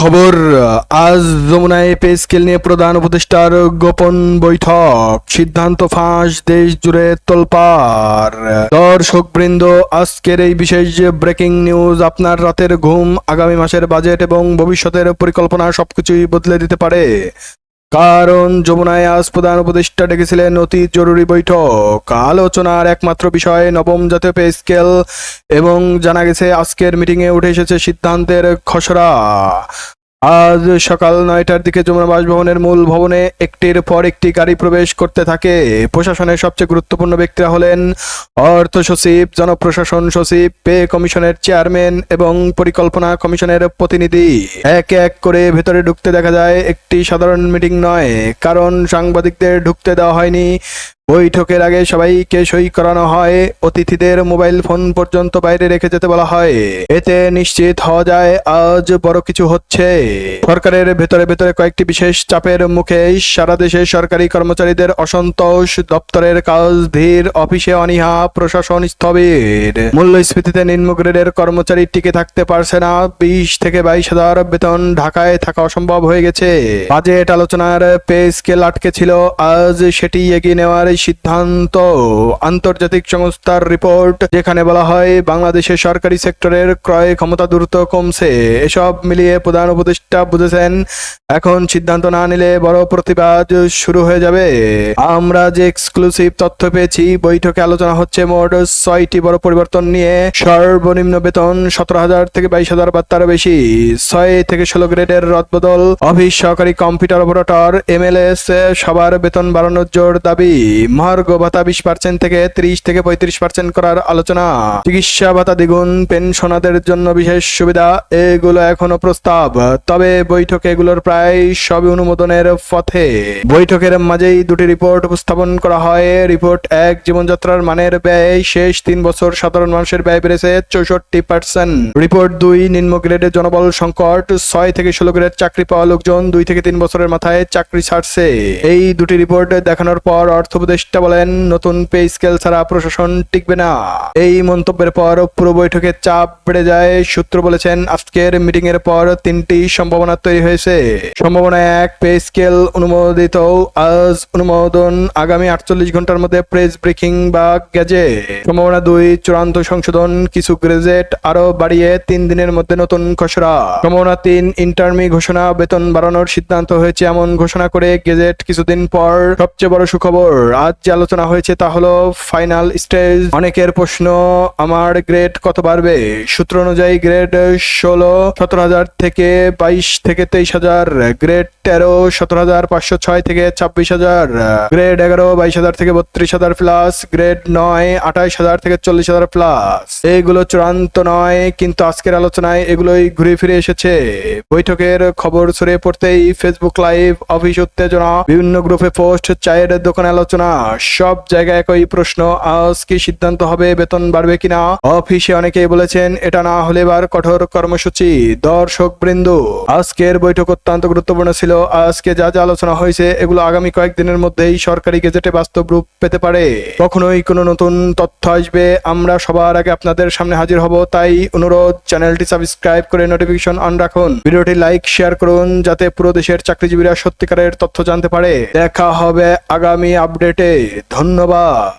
খবর, আজ যমুনায় পে স্কেল নিয়ে প্রধান উপদেষ্টার গোপন বৈঠক। সিদ্ধান্ত ফাঁস, দেশ জুড়ে তোলপার দর্শক বৃন্দ আজকের এই বিশেষ ব্রেকিং নিউজ আপনার রাতের ঘুম, আগামী মাসের বাজেট এবং ভবিষ্যতের পরিকল্পনা সবকিছুই বদলে দিতে পারে। কারণ যমুনায় আজ প্রধান উপদেষ্টা ডেকেছিলেন অতি জরুরি বৈঠক। আলোচনার একমাত্র বিষয় নবম জাতীয় পে স্কেল এবং জানা গেছে আজকের মিটিংয়ে উঠে এসেছে সিদ্ধান্তের খসড়া। আজ সকাল নয়টার দিকে যমুনা বাসভবনের মূল ভবনে একটির পর একটি গাড়ি প্রবেশ করতে থাকে। প্রশাসনের সবচেয়ে গুরুত্বপূর্ণ ব্যক্তিরা হলেন অর্থ সচিব, জনপ্রশাসন সচিব, পে কমিশনের চেয়ারম্যান এবং পরিকল্পনা কমিশনের প্রতিনিধি। এক এক করে ভেতরে ঢুকতে দেখা যায়, একটি সাধারণ মিটিং নয়, কারণ সাংবাদিকদের ঢুকতে দেওয়া হয়নি। বৈঠকের আগে সবাইকে সই করানো হয়। অতিথিদের মোবাইল ফোন পর্যন্ত বাইরে রেখে যেতে বলা হয়। এতে নিশ্চিত হওয়া যায়, আজ বড় কিছু হচ্ছে। সরকারের ভেতরে ভেতরে কয়েকটি বিশেষ চাপের মুখে সারা দেশে সরকারি কর্মচারীদের অসন্তোষ। দপ্তরের কাজ ধীর, অফিসে অনীহা, প্রশাসন স্থবির। মূল্যস্ফীতিতে নিম্ন গ্রেডের কর্মচারী টিকে থাকতে পারছে না। বিশ থেকে বাইশ হাজার বেতন ঢাকায় থাকা অসম্ভব হয়ে গেছে। বাজেট আলোচনার পে স্কেল আটকে ছিল, আজ সেটি এগিয়ে নেওয়ার সিদ্ধান্ত আন্তর্জাতিক সংস্থার রিপোর্ট, যেখানে বলা হয় বাংলাদেশের সরকারি সেক্টরের ক্রয় ক্ষমতা দ্রুত কমছে। এসব মিলিয়ে প্রধান উপদেষ্টা বুঝেছেন, এখন সিদ্ধান্ত না নিলে বড় প্রতিবাদ শুরু হয়ে যাবে। আমরা যে এক্সক্লুসিভ তথ্য পেয়েছি, বৈঠকে আলোচনা হচ্ছে মোট ছয়টি বড় পরিবর্তন নিয়ে। সর্বনিম্ন বেতন সতেরো হাজার থেকে বাইশ হাজার বা তারও বেশি। ছয় থেকে ষোলো গ্রেডের রদবদল, অফিস, সহকারী কম্পিউটার অপারেটর, এমএলএস, সবার বেতন বাড়ানোর জোর দাবি। মহার্ঘ ভাতা বিশ পার্সেন্ট থেকে ত্রিশ থেকে পঁয়ত্রিশ পার্সেন্ট করার আলোচনা। চিকিৎসা ভাতা দ্বিগুণ, পেনশনাদের জন্য বিশেষ সুবিধা, এগুলো এখনও প্রস্তাব। তবে বৈঠকে এগুলোর প্রায় সবই অনুমোদনের পথে। বৈঠকের মাঝেই দুটি রিপোর্ট উপস্থাপন করা হয়। রিপোর্ট এক, জীবনযাত্রার মানের ব্যয় শেষ, তিন বছর সাধারণ মানুষের ব্যয় বেড়েছে চৌষট্টি পার্সেন্ট রিপোর্ট দুই, নিম্ন গ্রেডের জনবল সংকট, ছয় থেকে ষোলো গ্রেড চাকরি পাওয়া লোকজন দুই থেকে তিন বছরের মাথায় চাকরি ছাড়ছে। এই দুটি রিপোর্ট দেখানোর পর অর্থ উপদেষ্টা বলেন, নতুন পে স্কেল ছাড়া প্রশাসন টিকবে না। এই মন্তব্যের পর পুরো বৈঠকে চাপ বেড়ে যায়, সূত্র বলেছেন, আজকের মিটিং এর পর তিনটি সম্ভাবনা তৈরি হয়েছে। সম্ভাবনা এক, পে স্কেল অনুমোদিত, আজ অনুমোদন আগামী আটচল্লিশ ঘণ্টার মধ্যে প্রেস ব্রিফিং বা গ্যাজে সম্ভাবনা দুই, চূড়ান্ত সংশোধন, কিছু গ্রেজেট আরও বাড়িয়ে তিন দিনের মধ্যে নতুন খসড়া। সম্ভাবনা তিন, ইন্টারমি ঘোষণা, বেতন বাড়ানোর সিদ্ধান্ত হয়েছে এমন ঘোষণা করে গেজেট কিছুদিন পর সবচেয়ে বড় সুখবর। আজ যে আলোচনা হয়েছে তা হলো ফাইনাল স্টেজ অনেকের প্রশ্ন, আমার গ্রেড কত বাড়বে? সূত্র অনুযায়ী গ্রেড ষোলো, সতেরো হাজার থেকে বাইশ থেকে তেইশ হাজার গ্রেড তেরো, সতেরো হাজার পাঁচশো ছয় থেকে ছাব্বিশ হাজার গ্রেড এগারো, বাইশ হাজার থেকে বত্রিশ হাজার প্লাস গ্রেড নয়, আঠাইশ হাজার থেকে চল্লিশ হাজার প্লাস এইগুলো চূড়ান্ত নয়, কিন্তু আজকের আলোচনায় এগুলোই ঘুরে ফিরে এসেছে। বৈঠকের খবর ছড়িয়ে পড়তেই ফেসবুক লাইভ অফিস উত্তেজনা, বিভিন্ন গ্রুপে পোস্ট চায়ের দোকানে আলোচনা সব জায়গায় একই প্রশ্ন। আজ কি সিদ্ধান্ত হবে, বেতন বাড়বে কিনা? অফিসে অনেকেই বলেছেন, এটা না হলে এবার কঠোর কর্মসূচি। দর্শক বৃন্দ, আজকের বৈঠক অত্যন্ত গুরুত্বপূর্ণ ছিল। আজকে যা যা আলোচনা হয়েছে, এগুলো আগামী কয়েকদিনের মধ্যেই সরকারি গেজেটে বাস্তব রূপ পেতে পারে। কখনোই কোনো নতুন তথ্য আসবে। আমরা সবার আগে আপনাদের সামনে হাজির হব। তাই অনুরোধ, চ্যানেলটি সাবস্ক্রাইব করে নোটিফিকেশন অন রাখুন। ভিডিওটি লাইক শেয়ার করুন, যাতে পুরো দেশের চাকরিজীবীরা সত্যিকারের তথ্য জানতে পারে। দেখা হবে আগামী আপডেটে 旦那は